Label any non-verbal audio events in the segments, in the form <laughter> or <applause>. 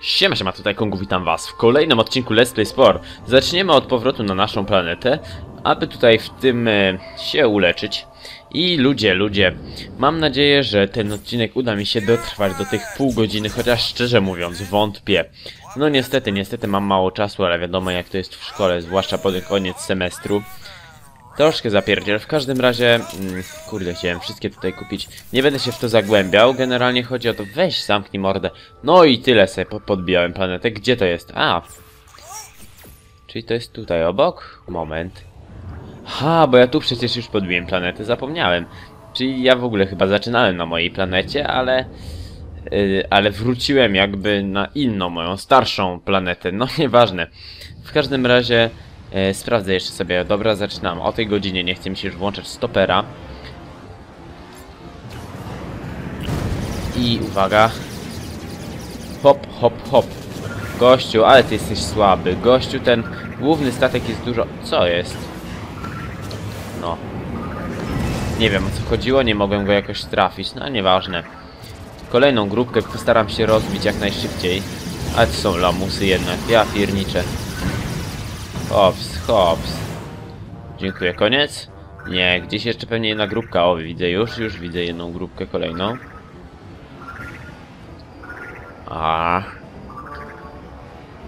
Siema, siema, tutaj Kongu, witam was w kolejnym odcinku Let's Play Sport. Zaczniemy od powrotu na naszą planetę, aby tutaj w tym e, się uleczyć. I ludzie, ludzie, mam nadzieję, że ten odcinek uda mi się dotrwać do tych pół godziny, chociaż szczerze mówiąc, wątpię. No niestety, niestety mam mało czasu, ale wiadomo jak to jest w szkole, zwłaszcza pod koniec semestru. Troszkę zapierdziel. W każdym razie, mm, kurde, chciałem wszystkie tutaj kupić. Nie będę się w to zagłębiał. Generalnie chodzi o to, weź zamknij mordę. No i tyle sobie po podbijałem planetę. Gdzie to jest? A. Czyli to jest tutaj obok? Moment. Ha, bo ja tu przecież już podbiłem planetę, zapomniałem. Czyli ja w ogóle chyba zaczynałem na mojej planecie, ale... Yy, ale wróciłem jakby na inną, moją starszą planetę. No <laughs> nieważne. W każdym razie... E, sprawdzę jeszcze sobie. Dobra, zaczynam. O tej godzinie nie chcę mi się już włączać stopera. I uwaga. Hop, hop, hop. Gościu, ale ty jesteś słaby. Gościu, ten główny statek jest dużo... Co jest? No. Nie wiem o co chodziło, nie mogłem go jakoś trafić. No, nieważne. Kolejną grupkę postaram się rozbić jak najszybciej. Ale to są lamusy jednak. Ja pierniczę. Hops, hops. Dziękuję, koniec? Nie, gdzieś jeszcze pewnie jedna grupka. O, widzę już, już widzę jedną grupkę kolejną. A.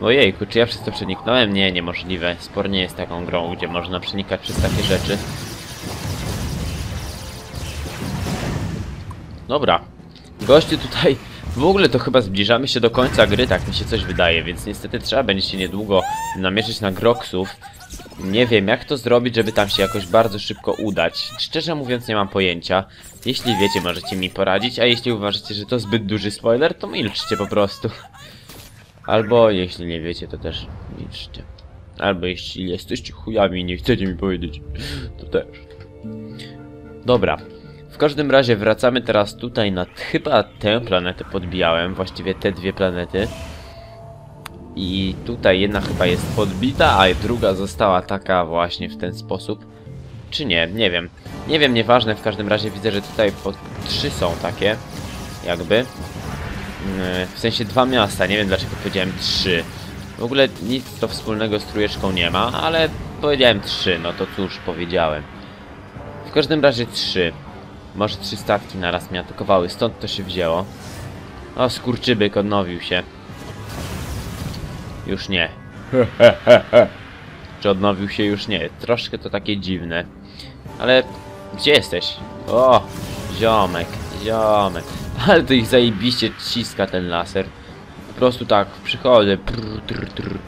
Ojejku, czy ja przez to przeniknąłem? Nie, niemożliwe. Spor nie jest taką grą, gdzie można przenikać przez takie rzeczy. Dobra. Goście tutaj... W ogóle to chyba zbliżamy się do końca gry, tak mi się coś wydaje, więc niestety trzeba będzie się niedługo namierzyć na Groxów. Nie wiem jak to zrobić, żeby tam się jakoś bardzo szybko udać. Szczerze mówiąc nie mam pojęcia. Jeśli wiecie, możecie mi poradzić, a jeśli uważacie, że to zbyt duży spoiler, to milczcie po prostu. Albo jeśli nie wiecie, to też milczcie. Albo jeśli jesteście chujami i nie chcecie mi powiedzieć, to też. Dobra, w każdym razie wracamy teraz tutaj na chyba tę planetę podbijałem, właściwie te dwie planety. I tutaj jedna chyba jest podbita, a druga została taka właśnie w ten sposób. Czy nie? Nie wiem. Nie wiem, nieważne, w każdym razie widzę, że tutaj po trzy są takie. Jakby. Mm, W sensie dwa miasta, nie wiem dlaczego powiedziałem trzy. W ogóle nic to wspólnego z trójeczką nie ma, ale powiedziałem trzy, no to cóż powiedziałem. W każdym razie trzy. Może trzy statki naraz mnie atakowały, stąd to się wzięło. O, skurczybyk odnowił się. Już nie. <laughs> Czy odnowił się? Już nie. Troszkę to takie dziwne. Ale gdzie jesteś? O, ziomek, ziomek. Ale to ich zajebiście ciska ten laser. Po prostu tak, przychodzę. Prr, trr, trr.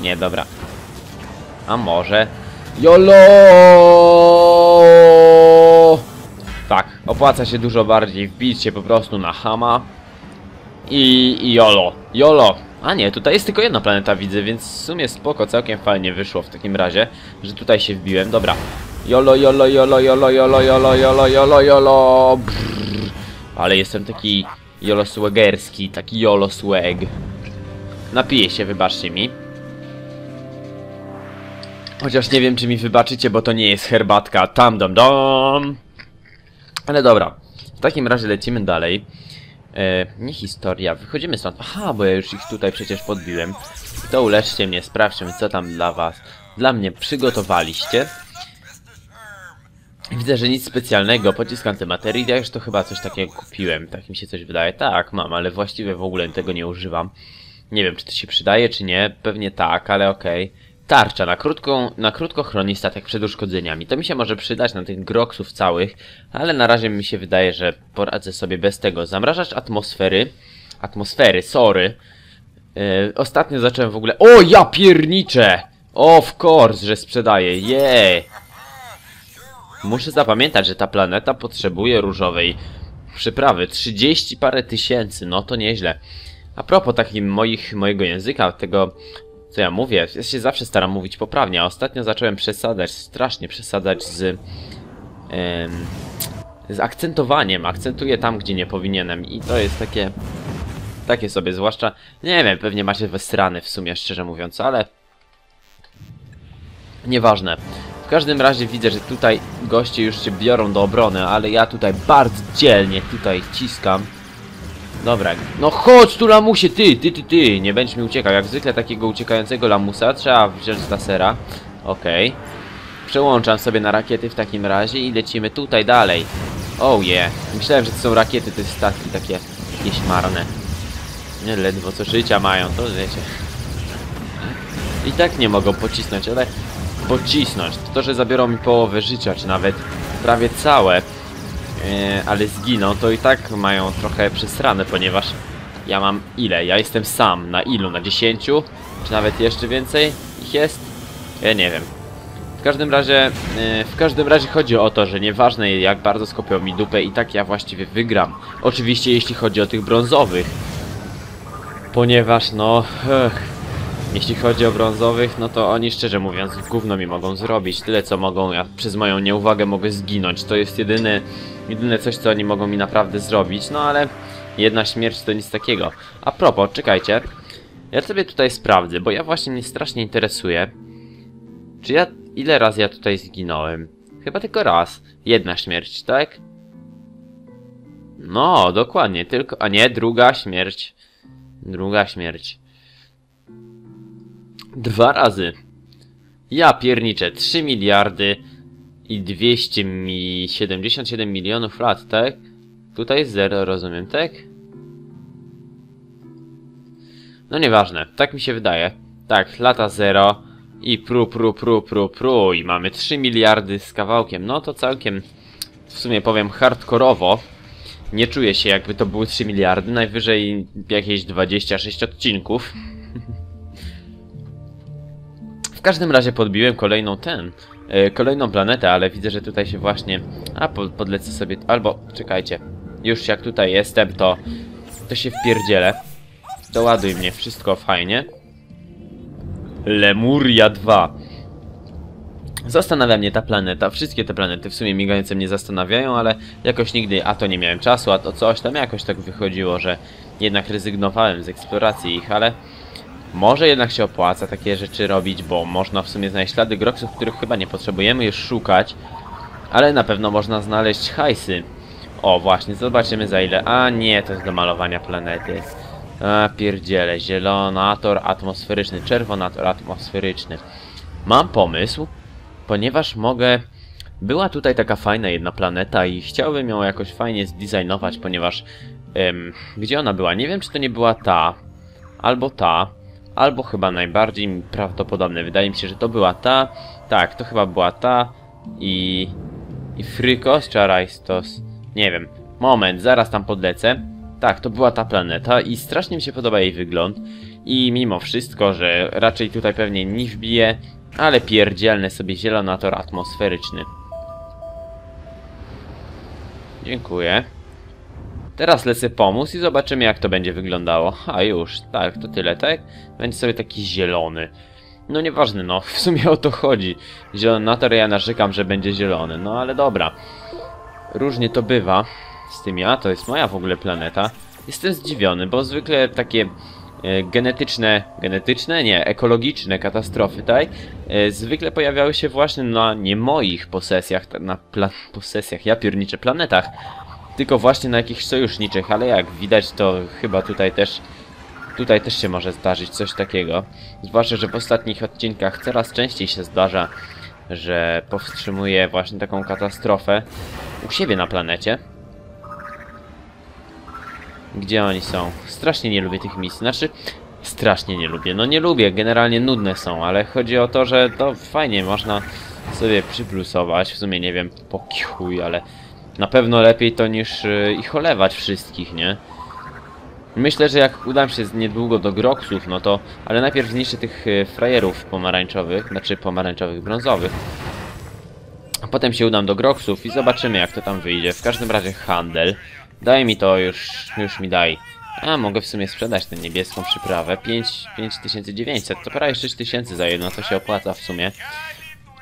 Nie, dobra. A może... YOLO! Tak, opłaca się dużo bardziej wbić się po prostu na Hama i, YOLO. YOLO! A nie, tutaj jest tylko jedna planeta widzę, więc w sumie spoko, całkiem fajnie wyszło w takim razie, że tutaj się wbiłem. Dobra. YOLO, YOLO, YOLO, YOLO, YOLO, YOLO, YOLO, YOLO, YOLO. Brrr. Ale jestem taki YOLO swagerski, taki YOLO swag. Napiję się, wybaczcie mi. Chociaż nie wiem, czy mi wybaczycie, bo to nie jest herbatka. Tam dom dom. Ale dobra. W takim razie lecimy dalej. E, nie historia. Wychodzimy stąd. Aha, bo ja już ich tutaj przecież podbiłem. To uleczcie mnie, sprawdźmy, co tam dla was, dla mnie przygotowaliście. Widzę, że nic specjalnego. Pociskam te materii. Ja już to chyba coś takiego kupiłem. Tak mi się coś wydaje. Tak, mam, ale właściwie w ogóle tego nie używam. Nie wiem, czy to się przydaje, czy nie. Pewnie tak, ale okej. Tarcza na, krótką, na krótko chroni statek przed uszkodzeniami. To mi się może przydać na tych groksów całych, ale na razie mi się wydaje, że poradzę sobie bez tego. Zamrażacz atmosfery. Atmosfery, sorry. Yy, ostatnio zacząłem w ogóle... O, ja pierniczę! Of course, że sprzedaję. Yeah! Muszę zapamiętać, że ta planeta potrzebuje różowej przyprawy. 30 parę tysięcy, no to nieźle. A propos takim moich, mojego języka, tego co ja mówię, ja się zawsze staram mówić poprawnie, a ostatnio zacząłem przesadzać, strasznie przesadzać z, z akcentowaniem. Akcentuję tam, gdzie nie powinienem i to jest takie, takie sobie, zwłaszcza, nie wiem, pewnie macie wesrany w sumie, szczerze mówiąc, ale nieważne. W każdym razie widzę, że tutaj goście już się biorą do obrony, ale ja tutaj bardzo dzielnie tutaj ciskam. Dobra, no chodź tu lamusie, ty, ty, ty, ty, nie będziesz mi uciekał. Jak zwykle takiego uciekającego lamusa trzeba wziąć z lasera. Okej. Przełączam sobie na rakiety w takim razie i lecimy tutaj dalej. Oh yeah. Myślałem, że to są rakiety, to jest statki takie jakieś marne. Nie, ledwo co życia mają, to wiecie. I tak nie mogą pocisnąć, ale pocisnąć. To, że zabiorą mi połowę życia, czy nawet prawie całe, ale zginą, to i tak mają trochę przesrane, ponieważ ja mam ile? Ja jestem sam. Na ilu? Na 10? Czy nawet jeszcze więcej ich jest? Ja nie wiem. W każdym razie, e, w każdym razie chodzi o to, że nieważne jak bardzo skopią mi dupę i tak ja właściwie wygram. Oczywiście jeśli chodzi o tych brązowych. Ponieważ no, ech, jeśli chodzi o brązowych, no to oni szczerze mówiąc gówno mi mogą zrobić. Tyle co mogą, ja przez moją nieuwagę mogę zginąć. To jest jedyne, jedyne coś co oni mogą mi naprawdę zrobić. No ale jedna śmierć to nic takiego. A propos, czekajcie. Ja sobie tutaj sprawdzę, bo ja właśnie mnie strasznie interesuje. Czy ja... Ile razy ja tutaj zginąłem? Chyba tylko raz. Jedna śmierć, tak? No, dokładnie, tylko... A nie, druga śmierć. Druga śmierć. Dwa razy. Ja pierniczę 3 miliardy i 277 milionów lat, tak? Tutaj jest 0, rozumiem, tak? No nieważne, tak mi się wydaje. Tak, lata 0 i pru, pru, pru, pru, pru i mamy 3 miliardy z kawałkiem. No to całkiem, w sumie powiem hardkorowo. Nie czuję się jakby to były 3 miliardy, najwyżej jakieś 26 odcinków. W każdym razie podbiłem kolejną ten, e, kolejną planetę, ale widzę, że tutaj się właśnie... A, po, podlecę sobie... Albo, czekajcie. Już jak tutaj jestem, to... To się wpierdzielę. Doładuj mnie, wszystko fajnie. Lemuria 2. Zastanawia mnie ta planeta. Wszystkie te planety w sumie migające mnie zastanawiają, ale jakoś nigdy a to nie miałem czasu, a to coś tam jakoś tak wychodziło, że jednak rezygnowałem z eksploracji ich, ale może jednak się opłaca takie rzeczy robić, bo można w sumie znaleźć ślady groksów, których chyba nie potrzebujemy już szukać, ale na pewno można znaleźć hajsy. O, właśnie, zobaczymy za ile. A nie, to jest do malowania planety. A, pierdziele, zielonator atmosferyczny, czerwonator atmosferyczny. Mam pomysł, ponieważ mogę... Była tutaj taka fajna jedna planeta i chciałbym ją jakoś fajnie zdesignować, ponieważ... Em, gdzie ona była? Nie wiem, czy to nie była ta, albo ta, albo chyba najbardziej prawdopodobne. Wydaje mi się, że to była ta. Tak, to chyba była ta i... i Frykos czy Araistos? Nie wiem. Moment, zaraz tam podlecę. Tak, to była ta planeta i strasznie mi się podoba jej wygląd. I mimo wszystko, że raczej tutaj pewnie nie wbije, ale pierdzielny sobie zielonator atmosferyczny. Dziękuję. Teraz lecę pomóc i zobaczymy jak to będzie wyglądało. A już, tak, to tyle, tak? Będzie sobie taki zielony. No nieważne, no, <laughs> w sumie o to chodzi. Zielonator ja narzekam, że będzie zielony, no ale dobra. Różnie to bywa z tym ja, to jest moja w ogóle planeta. Jestem zdziwiony, bo zwykle takie e, genetyczne, genetyczne, nie, ekologiczne katastrofy, tak? E, zwykle pojawiały się właśnie na nie moich posesjach, na posesjach, ja pierniczę, planetach, tylko właśnie na jakichś sojuszniczych, ale jak widać to chyba tutaj też tutaj też się może zdarzyć coś takiego. Zwłaszcza, że w ostatnich odcinkach coraz częściej się zdarza, że powstrzymuje właśnie taką katastrofę u siebie na planecie. Gdzie oni są? Strasznie nie lubię tych misji. Znaczy, strasznie nie lubię. No nie lubię, generalnie nudne są, ale chodzi o to, że to fajnie można sobie przyplusować. W sumie nie wiem po chuj, ale na pewno lepiej to niż y, ich olewać wszystkich, nie? Myślę, że jak udam się niedługo do Groksów, no to... Ale najpierw zniszczę tych y, frajerów pomarańczowych, znaczy pomarańczowych, brązowych. A potem się udam do Groksów i zobaczymy jak to tam wyjdzie. W każdym razie handel. Daj mi to już, już mi daj. A, mogę w sumie sprzedać tę niebieską przyprawę. 5, 5900, to prawie 6000 za jedno, to się opłaca w sumie.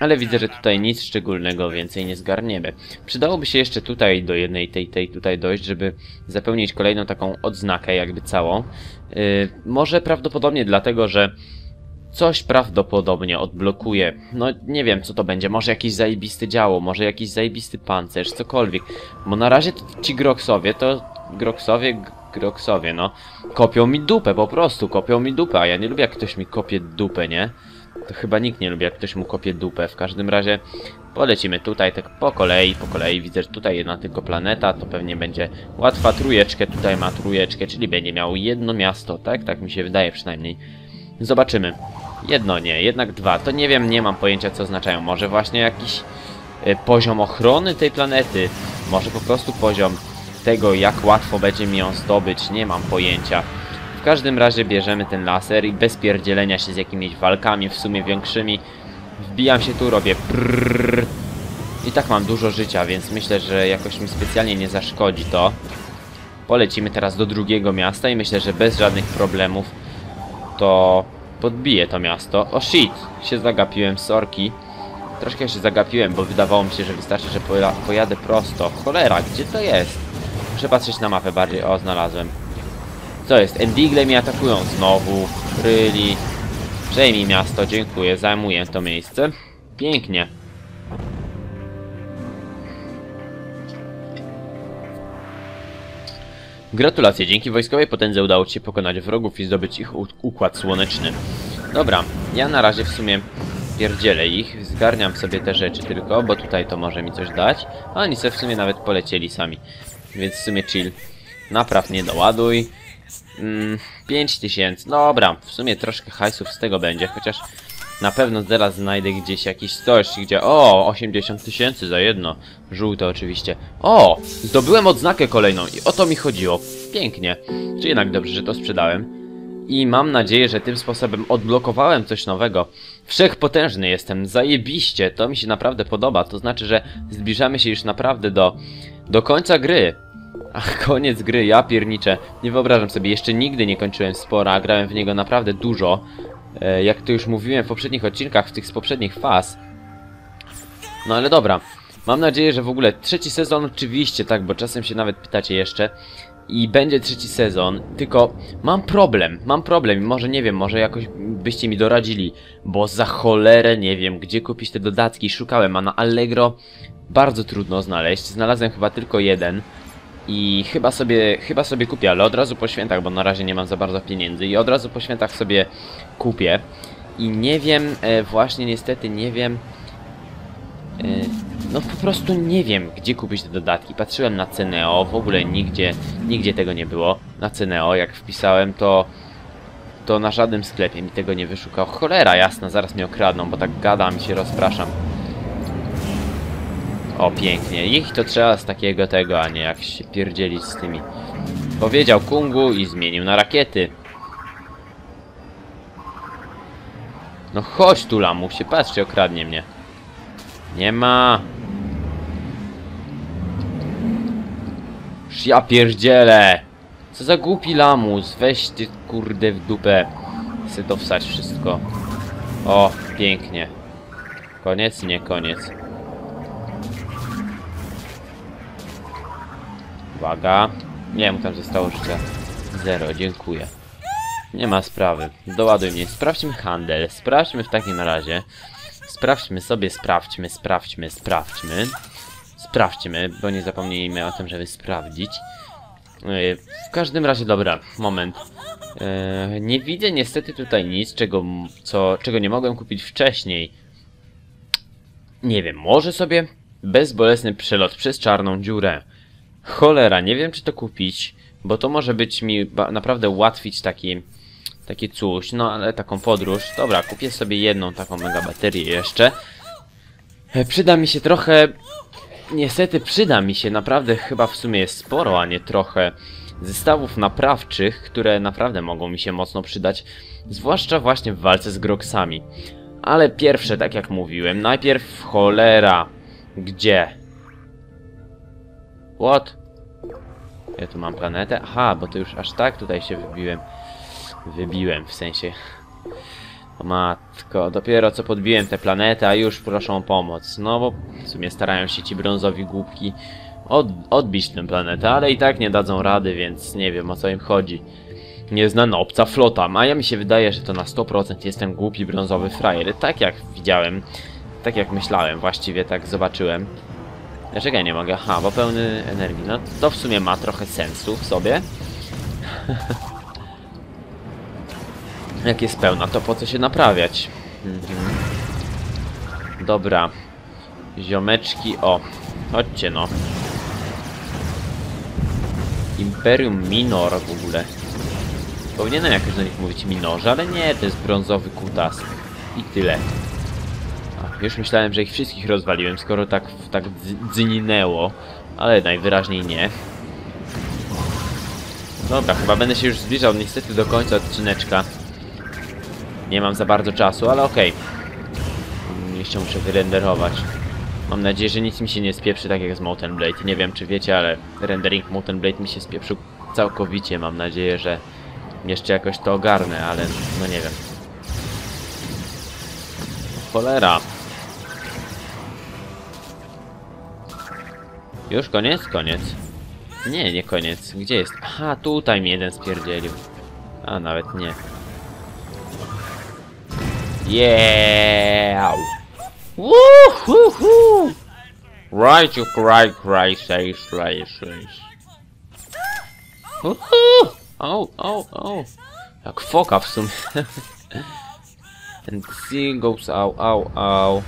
Ale widzę, że tutaj nic szczególnego więcej nie zgarniemy. Przydałoby się jeszcze tutaj do jednej tej, tej tutaj dojść, żeby zapełnić kolejną taką odznakę jakby całą. Yy, może prawdopodobnie dlatego, że coś prawdopodobnie odblokuje. No nie wiem co to będzie, może jakiś zajebisty działo, może jakiś zajebisty pancerz, cokolwiek. Bo na razie ci Groksowie to... Groksowie... Groksowie, no. Kopią mi dupę, po prostu, kopią mi dupę, a ja nie lubię jak ktoś mi kopie dupę, nie? To chyba nikt nie lubi jak ktoś mu kopie dupę. W każdym razie polecimy tutaj tak po kolei, po kolei. Widzę, że tutaj jedna tylko planeta, to pewnie będzie łatwa trójeczkę. Tutaj ma trójeczkę, czyli będzie miał jedno miasto, tak? Tak mi się wydaje przynajmniej. Zobaczymy. Jedno nie, jednak dwa. To nie wiem, nie mam pojęcia co oznaczają. Może właśnie jakiś e, poziom ochrony tej planety. Może po prostu poziom tego, jak łatwo będzie mi ją zdobyć. Nie mam pojęcia. W każdym razie bierzemy ten laser i bez pierdzielenia się z jakimiś walkami w sumie większymi wbijam się tu, robię prrrr. i tak mam dużo życia, więc myślę, że jakoś mi specjalnie nie zaszkodzi to. Polecimy teraz do drugiego miasta i myślę, że bez żadnych problemów to podbiję to miasto. O shit, się zagapiłem, sorki. Troszkę się zagapiłem, bo wydawało mi się, że wystarczy, że poja pojadę prosto. Cholera, gdzie to jest? Muszę patrzeć na mapę bardziej. O, znalazłem. Co jest? Endigle mnie atakują znowu. Ryli. Przejmij miasto, dziękuję. Zajmuję to miejsce. Pięknie. Gratulacje, dzięki wojskowej potędze udało Ci się pokonać wrogów i zdobyć ich układ słoneczny. Dobra, ja na razie w sumie pierdzielę ich, zgarniam sobie te rzeczy tylko, bo tutaj to może mi coś dać, a oni sobie w sumie nawet polecieli sami. Więc w sumie chill. Napraw nie doładuj. Mm, 5000, dobra, w sumie troszkę hajsów z tego będzie, chociaż na pewno teraz znajdę gdzieś jakiś coś, gdzie... O, 80 tysięcy za jedno. Żółte oczywiście. O, zdobyłem odznakę kolejną i o to mi chodziło. Pięknie. Czy jednak dobrze, że to sprzedałem. I mam nadzieję, że tym sposobem odblokowałem coś nowego. Wszechpotężny jestem, zajebiście, to mi się naprawdę podoba. To znaczy, że zbliżamy się już naprawdę do, do końca gry. A koniec gry, ja pierniczę. Nie wyobrażam sobie, jeszcze nigdy nie kończyłem spora, grałem w niego naprawdę dużo. E, jak to już mówiłem w poprzednich odcinkach, w tych z poprzednich faz. No ale dobra. Mam nadzieję, że w ogóle trzeci sezon oczywiście, tak, bo czasem się nawet pytacie jeszcze. I będzie trzeci sezon, tylko mam problem, mam problem może nie wiem, może jakoś byście mi doradzili, bo za cholerę nie wiem, gdzie kupić te dodatki, szukałem, a na Allegro bardzo trudno znaleźć, znalazłem chyba tylko jeden i chyba sobie, chyba sobie kupię, ale od razu po świętach, bo na razie nie mam za bardzo pieniędzy i od razu po świętach sobie kupię i nie wiem, e, właśnie niestety nie wiem, e, no po prostu nie wiem, gdzie kupić te dodatki. Patrzyłem na Ceneo, w ogóle nigdzie, nigdzie tego nie było. Na Ceneo, jak wpisałem, to to na żadnym sklepie mi tego nie wyszukał. Cholera jasna, zaraz mnie okradną, bo tak gadam i się rozpraszam. O, pięknie. Ich to trzeba z takiego tego, a nie jak się pierdzielić z tymi. Powiedział Kungu i zmienił na rakiety. No chodź tu, lamusie, patrzcie, okradnie mnie. Nie ma. Ja pierdzielę. Co za głupi lamus. Weź ty kurde w dupę. Chcę to wsać wszystko. O, pięknie. Koniec? Nie koniec. Uwaga. Nie wiem, tam zostało życia. Zero, dziękuję. Nie ma sprawy. Doładuj mnie. Sprawdźmy handel. Sprawdźmy w takim razie. Sprawdźmy sobie, sprawdźmy, sprawdźmy, sprawdźmy. Sprawdźmy, bo nie zapomnijmy o tym, żeby sprawdzić. Yy, W każdym razie, dobra, moment. Yy, Nie widzę niestety tutaj nic, czego, co, czego nie mogłem kupić wcześniej. Nie wiem, może sobie bezbolesny przelot przez czarną dziurę. Cholera, nie wiem czy to kupić, bo to może być mi naprawdę ułatwić taki, takie coś, no ale taką podróż. Dobra, kupię sobie jedną taką mega baterię jeszcze. E, Przyda mi się trochę, niestety przyda mi się, naprawdę chyba w sumie jest sporo, a nie trochę zestawów naprawczych, które naprawdę mogą mi się mocno przydać, zwłaszcza właśnie w walce z groksami. Ale pierwsze, tak jak mówiłem, najpierw cholera. Gdzie? What? Ja tu mam planetę? Aha, bo to już aż tak tutaj się wybiłem. Wybiłem, w sensie... O matko, dopiero co podbiłem tę planetę, a już proszą o pomoc. No bo w sumie starają się ci brązowi głupki od, odbić tę planetę, ale i tak nie dadzą rady, więc nie wiem o co im chodzi. Nieznana obca flota, a ja mi się wydaje, że to na 100% jest ten głupi brązowy frajer. Tak jak widziałem, tak jak myślałem, właściwie tak zobaczyłem. Dlaczego ja nie mogę? Aha, bo pełny energii. No to w sumie ma trochę sensu w sobie. <laughs> Jak jest pełna, to po co się naprawiać? Mhm. Dobra. Ziomeczki, o. Chodźcie no. Imperium Minor w ogóle. Powinienem jakoś do nich mówić minorze, ale nie, to jest brązowy kutas. I tyle. Już myślałem, że ich wszystkich rozwaliłem, skoro tak, tak dz- dzyninęło. Ale najwyraźniej nie. Dobra, chyba będę się już zbliżał niestety do końca odcineczka. Nie mam za bardzo czasu, ale okej. Mm, Jeszcze muszę wyrenderować. Mam nadzieję, że nic mi się nie spieprzy tak jak z Mountain Blade. Nie wiem czy wiecie, ale rendering Mountain Blade mi się spieprzył całkowicie. Mam nadzieję, że jeszcze jakoś to ogarnę, ale no nie wiem. Cholera. Już koniec? Koniec. Nie, nie koniec. Gdzie jest? Aha, tutaj mi jeden spierdzielił. A, nawet nie. Yeah! Woohoo! Right, you cry, cry, say, slay, slay. Oh, oh, oh. Jak foka w sumie. And the goes au, au, au.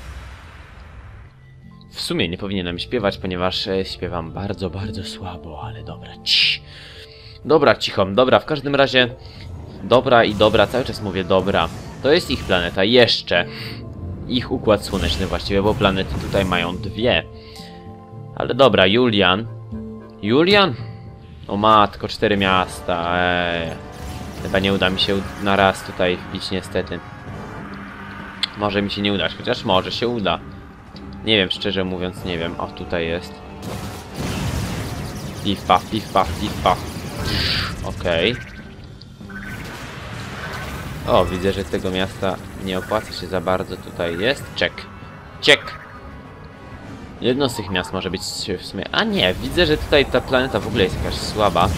W sumie nie powinienem śpiewać, ponieważ e, śpiewam bardzo, bardzo słabo, ale dobra, cii. Dobra, cicho, dobra, w każdym razie dobra i dobra, cały czas mówię dobra. To jest ich planeta, jeszcze. Ich układ słoneczny właściwie, bo planety tutaj mają dwie. Ale dobra, Julian. Julian? O matko, cztery miasta, eee. Chyba nie uda mi się na raz tutaj wbić niestety. Może mi się nie udać, chociaż może się uda. Nie wiem, szczerze mówiąc, nie wiem. O, tutaj jest. Pif paf, pif paf, pif paf. Okej. O, widzę, że tego miasta nie opłaca się za bardzo. Tutaj jest. Czek. Ciek. Jedno z tych miast może być w sumie... A nie, widzę, że tutaj ta planeta w ogóle jest jakaś słaba.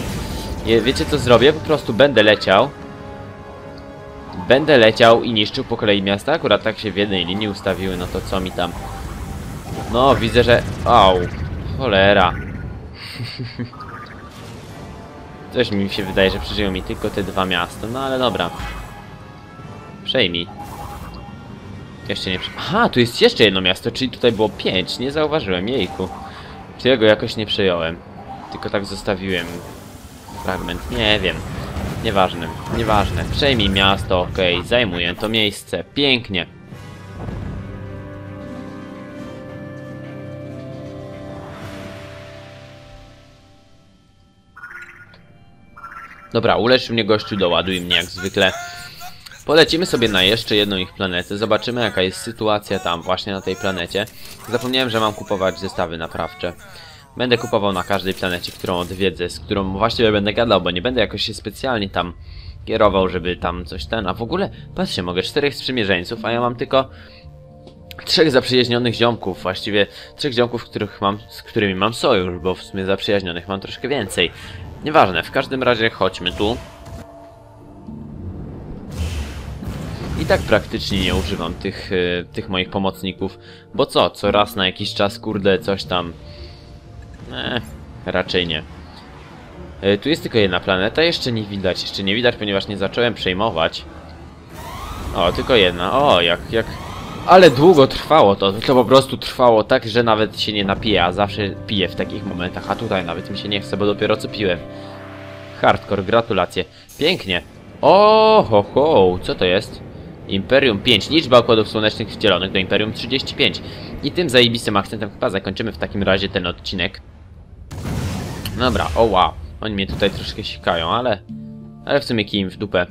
Je- Wiecie co zrobię? Po prostu będę leciał. Będę leciał i niszczył po kolei miasta. Akurat tak się w jednej linii ustawiły, no to co mi tam... No, widzę, że... Au, cholera. Coś mi się wydaje, że przeżyją mi tylko te dwa miasta, no ale dobra. Przejmij. Jeszcze nie... Aha, tu jest jeszcze jedno miasto, czyli tutaj było pięć. Nie zauważyłem, jejku. Czy ja go jakoś nie przejąłem? Tylko tak zostawiłem fragment. Nie wiem. Nieważne, nieważne. Przejmij miasto, okej. Zajmuję to miejsce. Pięknie. Dobra, uleczył mnie gościu, doładuj mnie jak zwykle. Polecimy sobie na jeszcze jedną ich planetę, zobaczymy jaka jest sytuacja tam, właśnie na tej planecie. Zapomniałem, że mam kupować zestawy naprawcze. Będę kupował na każdej planecie, którą odwiedzę, z którą właściwie będę gadał, bo nie będę jakoś się specjalnie tam kierował, żeby tam coś ten... A w ogóle, patrzcie, mogę czterech sprzymierzeńców, a ja mam tylko trzech zaprzyjaźnionych ziomków, właściwie trzech ziomków, których mam, z którymi mam sojusz, bo w sumie zaprzyjaźnionych mam troszkę więcej. Nieważne, w każdym razie chodźmy tu. I tak praktycznie nie używam tych, e, tych moich pomocników, bo co, co raz na jakiś czas, kurde, coś tam... Eh, raczej nie. E, tu jest tylko jedna planeta, jeszcze nie widać, jeszcze nie widać, ponieważ nie zacząłem przejmować. O, tylko jedna, o, jak, jak... Ale długo trwało to, to po prostu trwało tak, że nawet się nie napiję, a zawsze piję w takich momentach, a tutaj nawet mi się nie chce, bo dopiero co piłem. Hardcore, gratulacje. Pięknie. O, ho, co to jest? Imperium 5, liczba układów słonecznych wcielonych do Imperium 35. I tym zajebistym akcentem chyba zakończymy w takim razie ten odcinek. Dobra, o wow. Oni mnie tutaj troszkę sikają, ale... Ale w sumie kij im w dupę.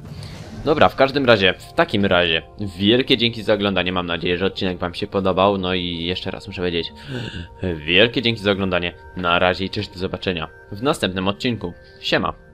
Dobra, w każdym razie, w takim razie, wielkie dzięki za oglądanie. Mam nadzieję, że odcinek Wam się podobał. No i jeszcze raz muszę powiedzieć, wielkie dzięki za oglądanie. Na razie i cześć, do zobaczenia w następnym odcinku. Siema.